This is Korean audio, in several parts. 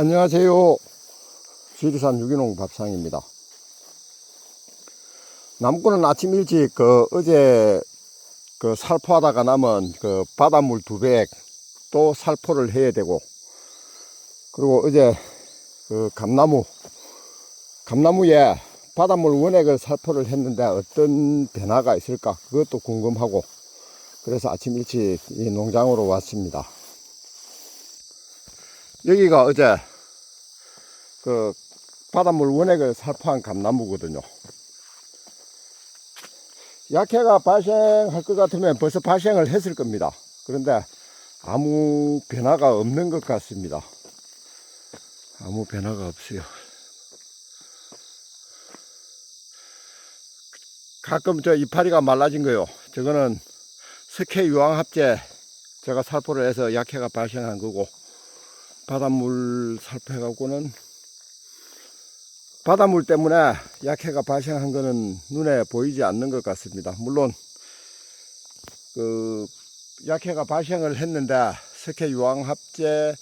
안녕하세요. 지리산 유기농 밥상입니다. 남구는 아침 일찍 그 어제 그 살포하다가 남은 그 바닷물 두백또 살포를 해야 되고 그리고 어제 그 감나무 감나무에 바닷물 원액을 살포를 했는데 어떤 변화가 있을까 그것도 궁금하고 그래서 아침 일찍 이 농장으로 왔습니다. 여기가 어제 그 바닷물 원액을 살포한 감나무거든요. 약해가 발생할 것 같으면 벌써 발생을 했을 겁니다. 그런데 아무 변화가 없는 것 같습니다. 아무 변화가 없어요. 가끔 저 이파리가 말라진 거요. 저거는 석회 유황합제 제가 살포를 해서 약해가 발생한 거고 바닷물 살포해갖고는 바닷물 때문에 약해가 발생한 거는 눈에 보이지 않는 것 같습니다. 물론 그 약해가 발생을 했는데 석회 유황 합제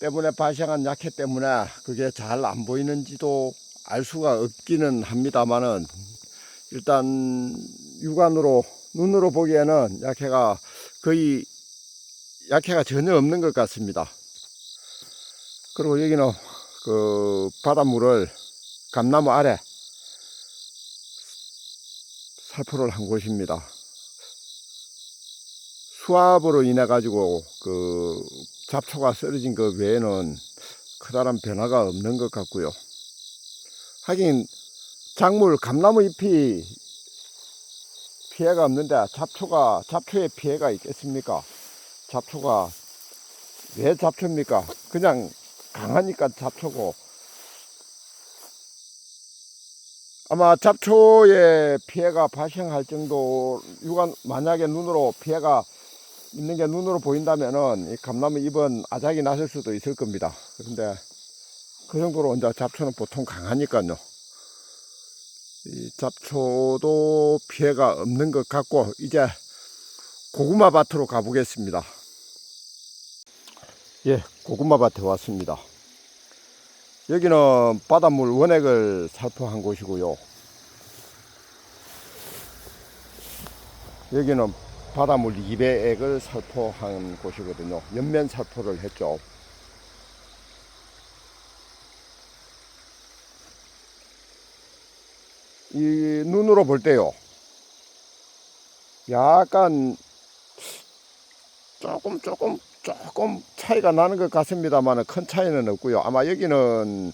때문에 발생한 약해 때문에 그게 잘 안 보이는지도 알 수가 없기는 합니다만은 일단 육안으로 눈으로 보기에는 약해가 거의 약해가 전혀 없는 것 같습니다. 그리고 여기는 그 바닷물을 감나무 아래 살포를 한 곳입니다. 수압으로 인해 가지고 그 잡초가 쓰러진 것 외에는 커다란 변화가 없는 것 같고요. 하긴 작물 감나무 잎이 피해가 없는데 잡초가 잡초에 피해가 있겠습니까? 잡초가 왜 잡초입니까? 그냥 강하니까 잡초고 아마 잡초에 피해가 발생할 정도 유관 만약에 눈으로 피해가 있는 게 눈으로 보인다면은 이 감나무 잎은 아작이 났을 수도 있을 겁니다. 그런데 그 정도로 이제 잡초는 보통 강하니까요. 이 잡초도 피해가 없는 것 같고 이제 고구마 밭으로 가보겠습니다. 예, 고구마 밭에 왔습니다. 여기는 바닷물 원액을 살포한 곳이고요. 여기는 바닷물 2배액을 살포한 곳이거든요. 연면 살포를 했죠. 이 눈으로 볼 때요. 약간 조금 조금 조금 차이가 나는 것 같습니다만 큰 차이는 없고요. 아마 여기는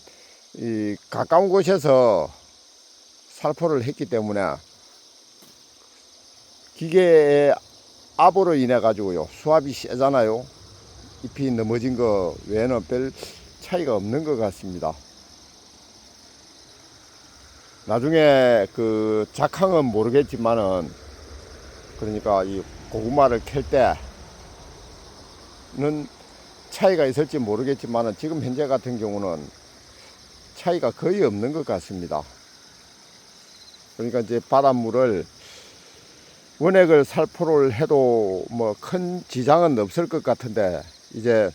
이 가까운 곳에서 살포를 했기 때문에 기계의 압으로 인해 가지고요 수압이 세잖아요. 잎이 넘어진 거 외에는 별 차이가 없는 것 같습니다. 나중에 그 작황은 모르겠지만은 그러니까 이 고구마를 캘때 는 차이가 있을지 모르겠지만은 지금 현재 같은 경우는 차이가 거의 없는 것 같습니다. 그러니까 이제 바닷물을 원액을 살포를 해도 뭐 큰 지장은 없을 것 같은데 이제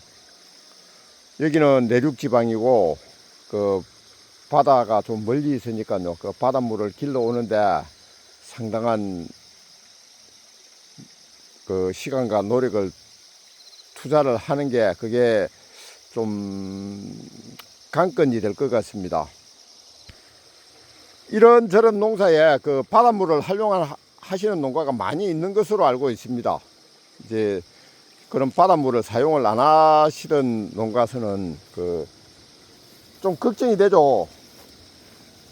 여기는 내륙 지방이고 그 바다가 좀 멀리 있으니까요. 그 바닷물을 길러 오는데 상당한 그 시간과 노력을 투자를 하는 게 그게 좀 관건이 될 것 같습니다. 이런 저런 농사에 그 바닷물을 활용하시는 농가가 많이 있는 것으로 알고 있습니다. 이제 그런 바닷물을 사용을 안 하시던 농가서는 그 좀 걱정이 되죠.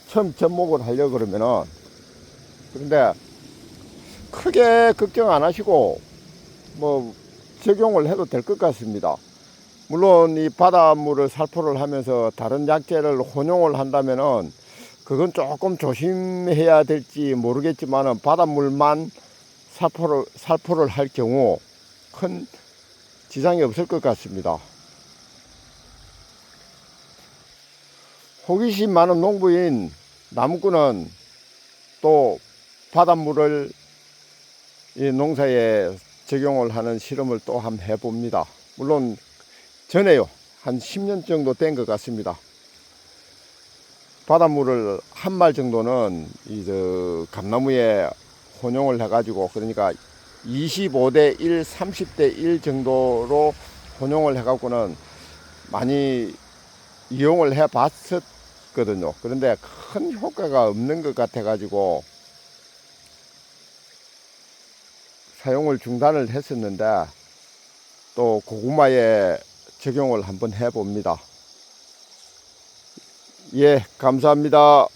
처음 접목을 하려고 그러면은. 그런데 크게 걱정 안 하시고 뭐 적용을 해도 될 것 같습니다. 물론 이 바닷물을 살포를 하면서 다른 약재를 혼용을 한다면은 그건 조금 조심해야 될지 모르겠지만은 바닷물만 살포를 살포를 할 경우 큰 지장이 없을 것 같습니다. 호기심 많은 농부인 나무꾼은 또 바닷물을 이 농사에 적용을 하는 실험을 또 한번 해봅니다. 물론 전에요 한 10년 정도 된 것 같습니다. 바닷물을 한 말 정도는 이저 감나무에 혼용을 해가지고 그러니까 25대 1, 30대 1 정도로 혼용을 해갖고는 많이 이용을 해 봤었거든요. 그런데 큰 효과가 없는 것 같아가지고 사용을 중단을 했었는데 또 고구마에 적용을 한번 해봅니다. 예, 감사합니다.